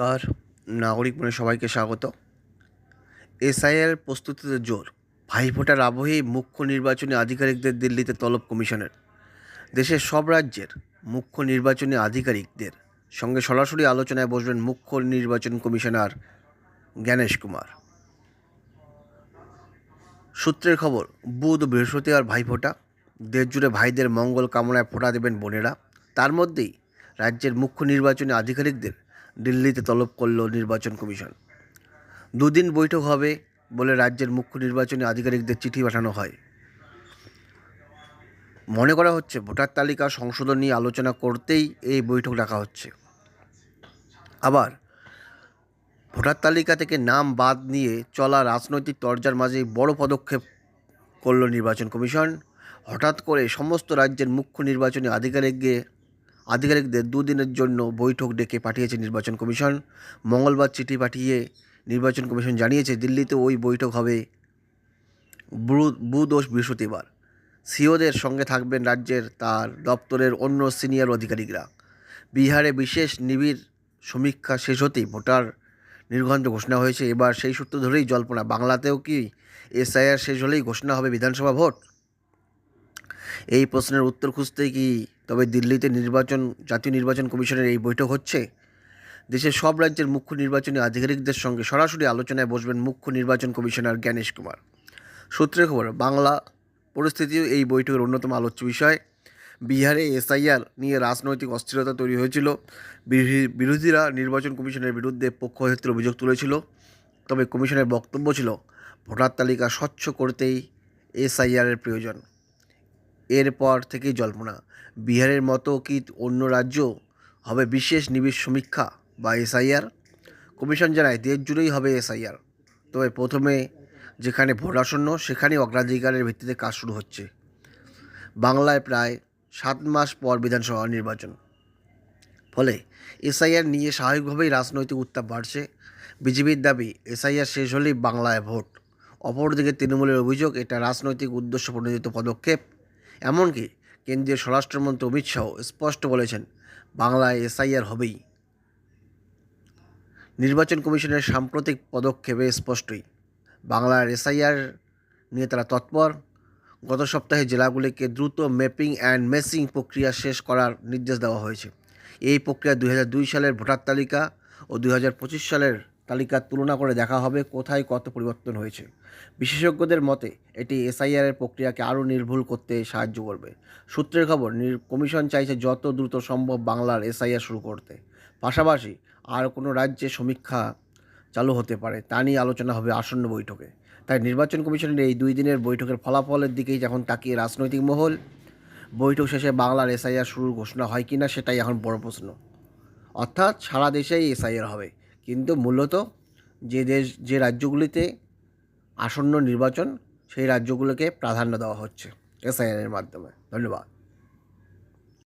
আর নাগরিক মনে সবাইকে স্বাগত। এসআইআর প্রস্তুতিতে জোর। ভাইফোঁটার আবহেই মুখ্য নির্বাচনী আধিকারিকদের দিল্লিতে তলব কমিশনের। দেশের সব রাজ্যের মুখ্য নির্বাচনী আধিকারিকদের সঙ্গে সরাসরি আলোচনায় বসবেন মুখ্য নির্বাচন কমিশনার জ্ঞানেশ কুমার। সূত্রের খবর, বুধ ও বৃহস্পতিবার ভাইফোঁটা দেশ জুড়ে ভাইদের মঙ্গল কামনায় ফোঁটা দেবেন বোনেরা। তার মধ্যেই রাজ্যের মুখ্য নির্বাচনী আধিকারিকদের দিল্লিতে তলব করল নির্বাচন কমিশন। দুদিন বৈঠক হবে বলে রাজ্যের মুখ্য নির্বাচনী আধিকারিকদের চিঠি পাঠানো হয়। মনে করা হচ্ছে ভোটার তালিকা সংশোধন নিয়ে আলোচনা করতেই এই বৈঠক ডাকা হচ্ছে। আবার ভোটার তালিকা থেকে নাম বাদ নিয়ে চলা রাজনৈতিক তরজার মাঝেই বড় পদক্ষেপ করল নির্বাচন কমিশন। হঠাৎ করে সমস্ত রাজ্যের মুখ্য নির্বাচনী আধিকারিককে আধিকারিকদের দুদিনের জন্য বৈঠক ডেকে পাঠিয়েছে নির্বাচন কমিশন। মঙ্গলবার চিঠি পাঠিয়ে নির্বাচন কমিশন জানিয়েছে, দিল্লিতে ওই বৈঠক হবে বুধ ও বৃহস্পতিবার। সিওদের সঙ্গে থাকবেন রাজ্যের তার দপ্তরের অন্য সিনিয়র আধিকারিকরা। বিহারে বিশেষ নিবিড় সমীক্ষা শেষ হতেই ভোটার নির্ঘণ্ট ঘোষণা হয়েছে। এবার সেই সূত্র ধরেই জল্পনা, বাংলাতেও কি এসআইআর শেষ হলেই ঘোষণা হবে বিধানসভা ভোট? এই প্রশ্নের উত্তর খুঁজতে কি তবে দিল্লিতে নির্বাচন, জাতীয় নির্বাচন কমিশনের এই বৈঠক হচ্ছে? দেশের সব রাজ্যের মুখ্য নির্বাচনী আধিকারিকদের সঙ্গে সরাসরি আলোচনায় বসবেন মুখ্য নির্বাচন কমিশনার জ্ঞানেশ কুমার। সূত্রের খবর, বাংলা পরিস্থিতিও এই বৈঠকের অন্যতম আলোচ্য বিষয়। বিহারে এসআইআর নিয়ে রাজনৈতিক অস্থিরতা তৈরি হয়েছিল। বিরোধী- বিরোধীরা নির্বাচন কমিশনের বিরুদ্ধে পক্ষপাতিত্বের অভিযোগ তুলেছিল। তবে কমিশনের বক্তব্য ছিল, ভোটার তালিকা স্বচ্ছ করতেই এসআইআরের প্রয়োজন। এরপর থেকেই জল্পনা। বিহারের মতো কি অন্য রাজ্য হবে বিশেষ নিবিড় সমীক্ষা বা এসআইআর? কমিশন জানায়, দেশ জুড়েই হবে এসআইআর। তবে প্রথমে যেখানে ভোট আসন্ন, সেখানেই অগ্রাধিকারের ভিত্তিতে কাজ শুরু হচ্ছে। বাংলায় প্রায় সাত মাস পর বিধানসভা নির্বাচন। ফলে এসআইআর নিয়ে স্বাভাবিকভাবেই রাজনৈতিক উত্তাপ বাড়ছে। বিজেপির দাবি, এসআইআর শেষ হলেই বাংলায় ভোট। অপরদিকে তৃণমূলের অভিযোগ, এটা রাজনৈতিক উদ্দেশ্য প্রণোদিত পদক্ষেপ। এমনকি কেন্দ্রীয় স্বরাষ্ট্রমন্ত্রী অমিত শাহ স্পষ্ট বলেছেন, বাংলায় এসআইআর হবেই। নির্বাচন কমিশনের সাম্প্রতিক পদক্ষেপে স্পষ্টই, বাংলার এসআইআর নিয়ে তারা তৎপর। গত সপ্তাহে জেলাগুলিকে দ্রুত ম্যাপিং অ্যান্ড মেসিং প্রক্রিয়া শেষ করার নির্দেশ দেওয়া হয়েছে। এই প্রক্রিয়া দু হাজার দুই সালের ভোটার তালিকা ও দুই হাজার পঁচিশ সালের তালিকার তুলনা করে দেখা হবে কোথায় কত পরিবর্তন হয়েছে। বিশেষজ্ঞদের মতে, এটি এসআইআরের প্রক্রিয়াকে আরও নির্ভুল করতে সাহায্য করবে। সূত্রের খবর কমিশন চাইছে যত দ্রুত সম্ভব বাংলার এসআইআর শুরু করতে। পাশাপাশি আর কোনো রাজ্যে সমীক্ষা চালু হতে পারে, তা নিয়ে আলোচনা হবে আসন্ন বৈঠকে। তাই নির্বাচন কমিশনের এই দুই দিনের বৈঠকের ফলাফলের দিকেই যখন তাকিয়ে রাজনৈতিক মহল। বৈঠক শেষে বাংলার এসআইআর শুরুর ঘোষণা হয় কি না সেটাই এখন বড় প্রশ্ন। অর্থাৎ সারা দেশেই এসআইআর হবে। কিন্তু মূলত যে দেশ, যে রাজ্যগুলিতে আসন্ন নির্বাচন, সেই রাজ্যগুলোকে প্রাধান্য দেওয়া হচ্ছে এসআইএনের মাধ্যমে। ধন্যবাদ।